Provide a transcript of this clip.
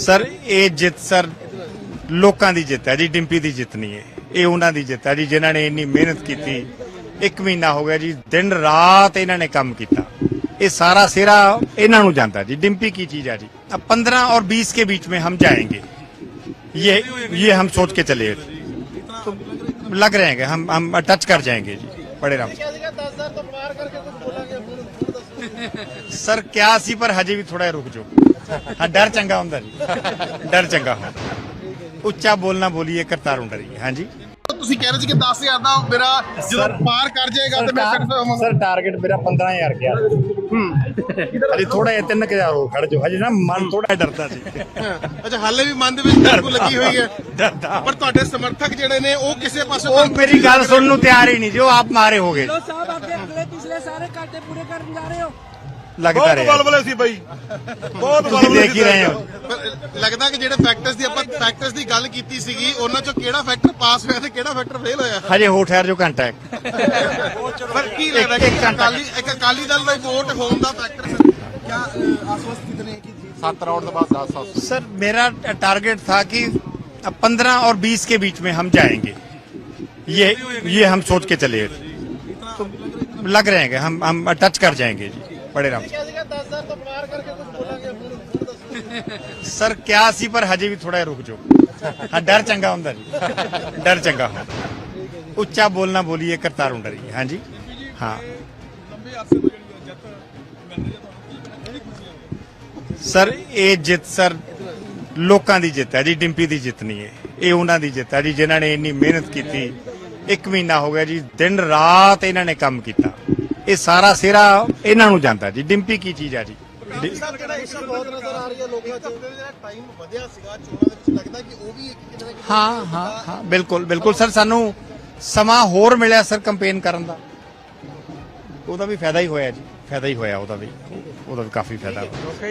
Sir ਇਹ ਜਿੱਤ sir ਲੋਕਾਂ ਦੀ ਜਿੱਤ ਹੈ ਜੀ ਡਿੰਪੀ ਦੀ ਜਿੱਤ ਨਹੀਂ ਹੈ ਇਹ ਉਹਨਾਂ ਦੀ ਜਿੱਤ ਹੈ ਜੀ ਜਿਨ੍ਹਾਂ ਨੇ ਇੰਨੀ ਮਿਹਨਤ ਕੀਤੀ ਇੱਕ ਮਹੀਨਾ ਹੋ ਗਿਆ ਜੀ ਦਿਨ ਰਾਤ ਇਹਨਾਂ ਨੇ ਕੰਮ ਕੀਤਾ ਇਹ ਸਾਰਾ ਸਿਰਾ ਇਹਨਾਂ ਨੂੰ ਜਾਂਦਾ ਜੀ ਡਿੰਪੀ ਕੀ ਚੀਜ਼ है जी अब 15 और 20 के बीच में हम जाएंगे ये ये हम सोच के चले तो लग रहे हैं हम हम टच कर जाएंगे जी बड़े राम ਸਰ ਕਿਆ ਸੀ ਪਰ ਹਜੇ ਵੀ ਥੋੜਾ ਰੁਕ ਜਾਓ ਹਾਂ ਡਰ ਚੰਗਾ ਹੁੰਦਾ ਜੀ। ਡਰ ਚੰਗਾ ਹੁੰਦਾ। ਉੱਚਾ ਬੋਲਣਾ ਬੋਲੀਏ ਕਰਤਾਰੋਂ ਡਰੀ ਹਾਂਜੀ। ਤੁਸੀਂ ਕਹਿ ਰਹੇ ਸੀ ਕਿ 10000 ਦਾ ਮੇਰਾ ਜਦੋਂ ਪਾਰ ਕਰ ਜਾਏਗਾ ਤੇ ਮੈਂ ਹੋਵਾਂਗਾ। ਸਰ ਟਾਰਗੇਟ ਮੇਰਾ 15000 ਗਿਆ। ਹੂੰ। ਹਜੇ ਥੋੜਾ ਜਿਹਾ 3000 ਹੋ ਖੜ ਜਾਓ। ਹਜੇ ਨਾ ਮਨ ਥੋੜਾ ਡਰਦਾ ਸੀ। ਅੱਛਾ ਹਾਲੇ ਵੀ ਮਨ ਦੇ ਵਿੱਚ ਡਰ ਕੋ ਲੱਗੀ ਹੋਈ ਹੈ। ਡਰਦਾ। ਪਰ ਤੁਹਾਡੇ ਸਮਰਥਕ ਜਿਹੜੇ ਨੇ ਉਹ ਕਿਸੇ ਪਾਸੇ ਉਹ ਮੇਰੀ ਗੱਲ ਸੁਣਨ ਨੂੰ ਤਿਆਰ ਹੀ ਨਹੀਂ ਜੋ। ਆਪ ਮਾਰੇ ਹੋਗੇ। ਲੋ ਸਾਹਿਬ ਅੱਗੇ ਅਗਲੇ ਪਿਛਲੇ ਸਾਰੇ ਘਾਟੇ ਪੂਰੇ ਕਰਨ ਜਾ ਰਹੇ ਹੋ। ਲੱਗਦਾ ਬਹੁਤ ਰਿਹਾ ਬਲਬਲੇ ਸੀ ਬਾਈ ਬਹੁਤ ਤੁਸੀਂ ਬਲਬਲੇ ਦੇਖ ਹੀ ਰਹੇ ਹੋ ਪਰ ਲੱਗਦਾ ਕਿ ਜਿਹੜੇ ਫੈਕਟਰਸ ਦੀ ਆਪਾਂ ਫੈਕਟਰਸ ਦੀ ਗੱਲ ਕੀਤੀ ਸੀਗੀ ਉਹਨਾਂ ਚੋਂ ਕਿਹੜਾ ਫੈਕਟਰ ਪਾਸ ਹੋਇਆ ਤੇ ਕਿਹੜਾ ਫੈਕਟਰ ਫੇਲ ਹੋਇਆ ਹਜੇ ਹੋ ਠਹਿਰ ਜੋ ਘੰਟਾ ਹੈ ਪਰ ਕੀ ਲੱਗਦਾ ਕਿ ਇੱਕ ਘੰਟਾ। ਅਕਾਲੀ ਇੱਕ ਅਕਾਲੀ ਦਲ ਦਾ ਵੋਟ ਹੋਣ ਦਾ ਫੈਕਟਰ ਕਿਆ ਆਸਵਸਤ ਕਿਤਨੇ ਕੀ 7 ਰਾਉਂਡ ਦੇ ਬਾਅਦ 10 7 सर मेरा टारगेट था कि पंद्रह और बीस के बीच में हम जाएंगे ये ये हम सोच के चले तो लग रहे हैं हम हम टच कर जाएंगे जी ਬੜੇ ਰਾਮ। ਸਰ ਕਿਹਾ ਸੀ ਪਰ ਹਜੇ ਵੀ ਥੋੜਾ ਰੁਕ ਜਾਓ। ਹਾਂ ਡਰ ਚੰਗਾ ਹੁੰਦਾ ਜੀ। ਡਰ ਚੰਗਾ ਹੁੰਦਾ। ਉੱਚਾ ਬੋਲਣਾ ਬੋਲੀਏ ਕਰਤਾਰ ਹੁੰਦਾ ਜੀ। ਹਾਂ। ਲੰਬੇ ਅਰਸੇ ਸਰ ਇਹ ਜਿੱਤ ਸਰ ਲੋਕਾਂ ਦੀ ਜਿੱਤ ਹੈ ਜੀ। ਡਿੰਪੀ ਦੀ ਜਿੱਤ ਨਹੀਂ ਹੈ। ਇਹ ਉਹਨਾਂ ਦੀ ਜਿੱਤ ਹੈ ਜੀ ਜਿਨ੍ਹਾਂ ਨੇ ਇੰਨੀ ਮਿਹਨਤ ਕੀਤੀ। ਇੱਕ ਮਹੀਨਾ ਹੋ ਗਿਆ ਜੀ। ਦਿਨ ਰਾਤ ਇਹਨਾਂ ਨੇ ਕੰਮ ਕੀਤਾ। ਇਹ ਸਾਰਾ ਸਿਰਾ ਇਹਨਾਂ ਨੂੰ ਜਾਂਦਾ ਜੀ ਡਿੰਪੀ ਕੀ ਚੀਜ਼ ਹੈ ਜੀ? ਡਿ- ਸਾਹਿਬ ਜਿਹੜਾ ਇਸ਼ੂ ਬਹੁਤ ਨਜ਼ਰ ਆ ਰਹੀ ਹੈ ਲੋਕਾਂ 'ਚ ਜਿਹੜਾ ਟਾਈਮ ਵਧਿਆ ਸੀਗਾ ਚੋਣਾਂ ਦੇ ਵਿੱਚ ਲੱਗਦਾ ਕਿ ਉਹ ਵੀ ਇੱਕ ਕਿਤੇ ਨਾ ਕਿਤੇ ਹਾਂ ਹਾਂ ਹਾਂ ਬਿਲਕੁਲ ਬਿਲਕੁਲ। ਸਰ ਸਾਨੂੰ ਸਮਾਂ ਹੋਰ ਮਿਲਿਆ ਸਰ ਕੰਪੇਨ ਕਰਨ ਦਾ। ਉਹਦਾ ਵੀ ਫਾਇਦਾ ਹੀ ਹੋਇਆ ਜੀ ਫਾਇਦਾ ਹੀ ਹੋਇਆ ਉਹਦਾ ਵੀ। ਉਹਦਾ ਵੀ ਕਾਫੀ ਫਾਇਦਾ। ਹੋਇਆ